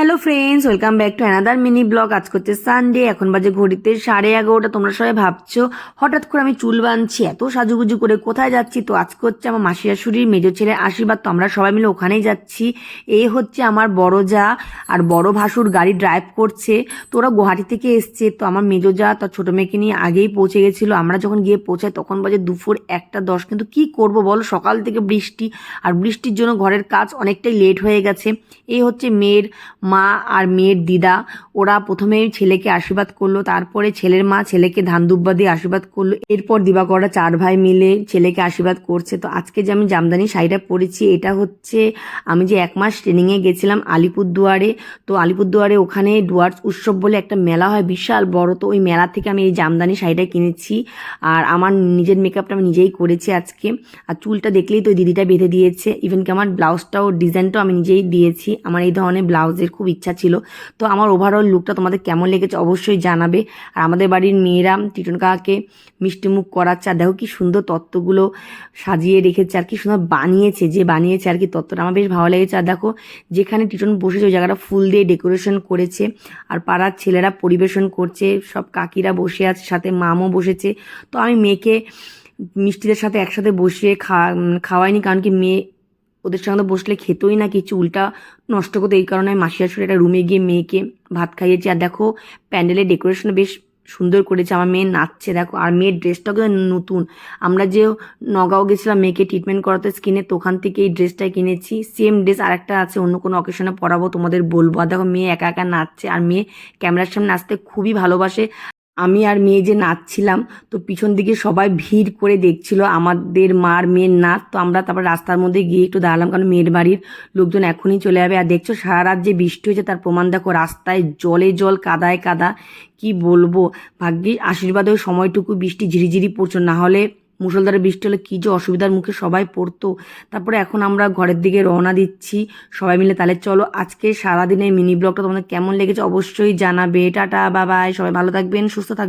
Hello friends welcome back to another mini blog আজ করতে Sunday এখন বাজে ঘড়িতে সাড়ে এগারোটা। তোমরা সবাই ভাবছ, হঠাৎ করে আমি চুল বাঁধছি, এত সাজুগুজু করে কোথায় যাচ্ছি? তো আজ হচ্ছে আমার মাসি শাশুড়ির মেজো ছেলে আশীর্বাদ, তো আমরা সবাই মিলে ওখানেই যাচ্ছি। এ হচ্ছে আমার বড় যা, আর বড় ভাসুর গাড়ি ড্রাইভ করছে। তো ওরা গুয়াহাটি থেকে এসছে, তো আমার মেজো যা, তার ছোটো মেয়েকে নিয়ে আগেই পৌঁছে গেছিল। আমরা যখন গিয়ে পৌঁছাই, তখন বাজে দুপুর একটা দশ। কিন্তু কি করব বলো, সকাল থেকে বৃষ্টি, আর বৃষ্টির জন্য ঘরের কাজ অনেকটাই লেট হয়ে গেছে। এই হচ্ছে মেয়ের মা আর মেয়ের দিদা, ওরা প্রথমে ছেলেকে আশীর্বাদ করল, তারপরে ছেলের মা ছেলেকে ধান দুব্বা দিয়ে আশীর্বাদ করল। এরপর দিবাকররা চার ভাই মিলে ছেলেকে আশীর্বাদ করছে। তো আজকে যে আমি জামদানি শাড়িটা পরেছি, এটা হচ্ছে আমি যে এক মাস ট্রেনিংয়ে গেছিলাম আলিপুরদুয়ারে। তো আলিপুরদুয়ারে ওখানে ডুয়ার্স উৎসব বলে একটা মেলা হয়, বিশাল বড়। তো ওই মেলা থেকে আমি এই জামদানি শাড়িটা কিনেছি। আর আমার নিজের মেকআপটা আমি নিজেই করেছি আজকে। আর চুলটা দেখলেই তো দিদিটা বেঁধে দিয়েছে। ইভেন কি আমার ব্লাউজটাও ডিজাইনটাও আমি নিজেই দিয়েছি। আমার এই ধরনের ব্লাউজের খুব ইচ্ছা ছিল। তো আমার ওভারঅল লুকটা তোমাদের কেমন লেগেছে অবশ্যই জানাবে। আর আমাদের বাড়ির মেয়েরা, টিটন কাকাকে মিষ্টিমুখ করাচ্ছে। আর দেখো কি সুন্দর তত্ত্বগুলো সাজিয়ে রেখেছে আর কি সুন্দর বানিয়েছে। যে বানিয়েছে আর কি তত্ত্বটা আমার বেশ ভালো লেগেছে। আর দেখো যেখানে টিটন বসেছে ওই জায়গাটা ফুল দিয়ে ডেকোরেশন করেছে। আর পাড়ার ছেলেরা পরিবেশন করছে। সব কাকিরা বসে আছে, সাথে মামও বসেছে। তো আমি মেয়েকে মিষ্টিদের সাথে একসাথে বসিয়ে খাওয়া খাওয়াইনি কারণ কি মেয়ে ওদের সঙ্গে বসলে খেতোই না, কিছু উল্টা নষ্ট করতো। এই কারণে মাসি শাশুড়ি একটা রুমে গিয়ে মেয়েকে ভাত খাইয়েছি। আর দেখো, প্যান্ডেলের ডেকোরেশন বেশ সুন্দর করেছে। আমার মেয়ে নাচছে, দেখো। আর মেয়ের ড্রেসটাও কিন্তু নতুন। আমরা যে নগাঁও গেছিলাম মেয়েকে ট্রিটমেন্ট করাতে স্কিনে তো ওখান থেকে এই ড্রেসটাই কিনেছি। সেম ড্রেস আর একটা আছে, অন্য কোনো অকেশনে পরাবো, তোমাদের বলব। আর দেখো, মেয়ে একা একা নাচছে। আর মেয়ে ক্যামেরার সামনে নাচতে খুবই ভালোবাসে। আমি আর মেয়ে যে নাচছিলাম, তো পিছন দিকে সবাই ভিড় করে দেখছিল আমাদের মার মেয়ের নাচ। তো আমরা তারপর রাস্তার মধ্যে গিয়ে একটু দাঁড়ালাম, কারণ মেয়ের বাড়ির লোকজন এখনই চলে যাবে। আর দেখছ সারা রাত যে বৃষ্টি হয়েছে, তার প্রমাণ দেখো, রাস্তায় জলে জল, কাদায় কাদা, কি বলব? ভাগ্যে আশীর্বাদ ওই সময়টুকু বৃষ্টি ঝিরিঝিরি পড়ছো, না হলে মুসলধারে বৃষ্টি হলে কী যে অসুবিধার মুখে সবাই পড়তো। তারপরে এখন আমরা ঘরের দিকে রওনা দিচ্ছি। সবাই মিলে তাহলে চলো আজকে সারাদিনের মিনি ব্লগটা তোমাদের কেমন লেগেছে অবশ্যই জানাবে। টাটা, বাবাই, সবাই ভালো থাকবেন, সুস্থ থাকবেন।